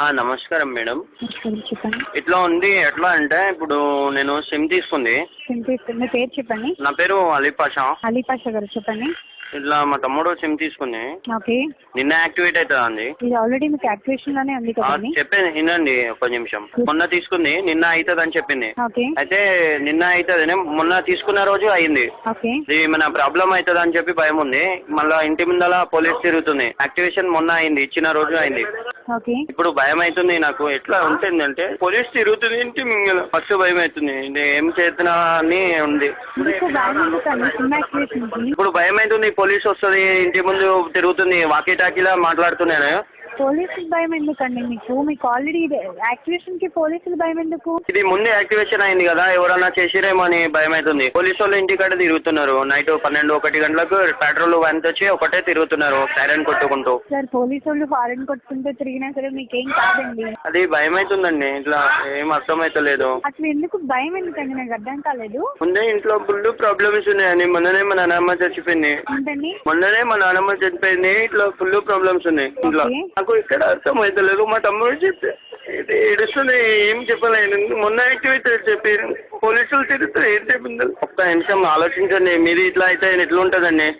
నమస్కారం మేడం. చెప్పండి. ఇట్లా ఉంది ఎట్లా అంటే ఇప్పుడు నేను సిమ్ తీసుకుంది. సింపల్ మీ పేరు చెప్పండి. నా పేరు అలీ పాషా అలీ పాషా గారు చెప్పండి. ఇట్లా మా తమ్ముడు సిమ్ తీసుకుంది. ఓకే. నిన్న యాక్టివేట్ అవుతుందా అండి ఇది ఆల్రెడీ మీకు యాక్టివేషన్లోనే ఉంది కదండి. చెప్పేది వినండి ఒక నిమిషం. మొన్న తీసుకుంది నిన్న అవుతుంది అని చెప్పింది. ఓకే. అయితే నిన్న అవుతుంది మొన్న తీసుకున్న రోజు అయింది. ఓకే. ఇది మన ప్రాబ్లం అవుతుంది అని చెప్పి భయం ఉంది. మళ్ళా ఇంటి ముందల పోలీస్ తిరుగుతుంది. యాక్టివేషన్ మొన్న అయింది ఇచ్చిన రోజు అయింది. ఇప్పుడు భయం అవుతుంది నాకు. ఎట్లా ఉంటుందంటే పోలీస్ తిరుగుతుంది ముంగల ఫస్ట్ భయం అవుతుంది ఏం చేస్తున్నా అని ఉంది. ఇప్పుడు భయం అవుతుంది పోలీస్ వస్తుంది ఇంటి ముందు తిరుగుతుంది వాకీ టాకీలా మాట్లాడుతున్నాను. పోలీసులు భయం ఎందుకండి? మీకు మీకు ఆల్రెడీ యాక్టివేషన్కి పోలీసులు భయం ఎందుకు? ఇది ముందే యాక్టివేషన్ అయింది కదా ఎవరన్నా చేసిరేమో అని భయం అవుతుంది పోలీసు వాళ్ళు ఇంటికాడ తిరుగుతున్నారు. నైట్ పన్నెండు ఒకటి గంటలకు పెట్రోల్ వ్యాన్ వచ్చి ఒకటే తిరుగుతున్నారు సైరన్ కొట్టుకుంటూ. సార్ పోలీసు వాళ్ళు ఫారెన్ కొట్టుకుంటూ తిరిగినా సరే మీకేం కాదండి. అది భయం అవుతుందండి ఇట్లా ఏం అర్థమైతలేదు. అసలు ఎందుకు భయం ఎందుకండి? నాకు అర్థం కాలేదు. ముందే ఇంట్లో ఫుల్ ప్రాబ్లమ్స్ ఉన్నాయని మొన్ననే మా నాన్నమ్మ చచ్చిపోయింది. ఏంటండి? మొన్ననే మా నాన్నమ్మ చనిపోయింది. ఇట్లా ఫుల్ ప్రాబ్లమ్స్ ఉన్నాయి. ఇంట్లో. నాకు ఇక్కడ అర్థం అవుతలేదు మా తమ్ముడు చెప్పి ఇది ఏడుస్తుంది ఏం చెప్పలేను మొన్న యాక్టివేట్ చెప్పి పోలీసులు తిరుగుతారు ఏం చెప్పింది? ఒక్క నిమిషం ఆలోచించండి మీది ఇట్లా అయితే ఎట్లుంటుందండి?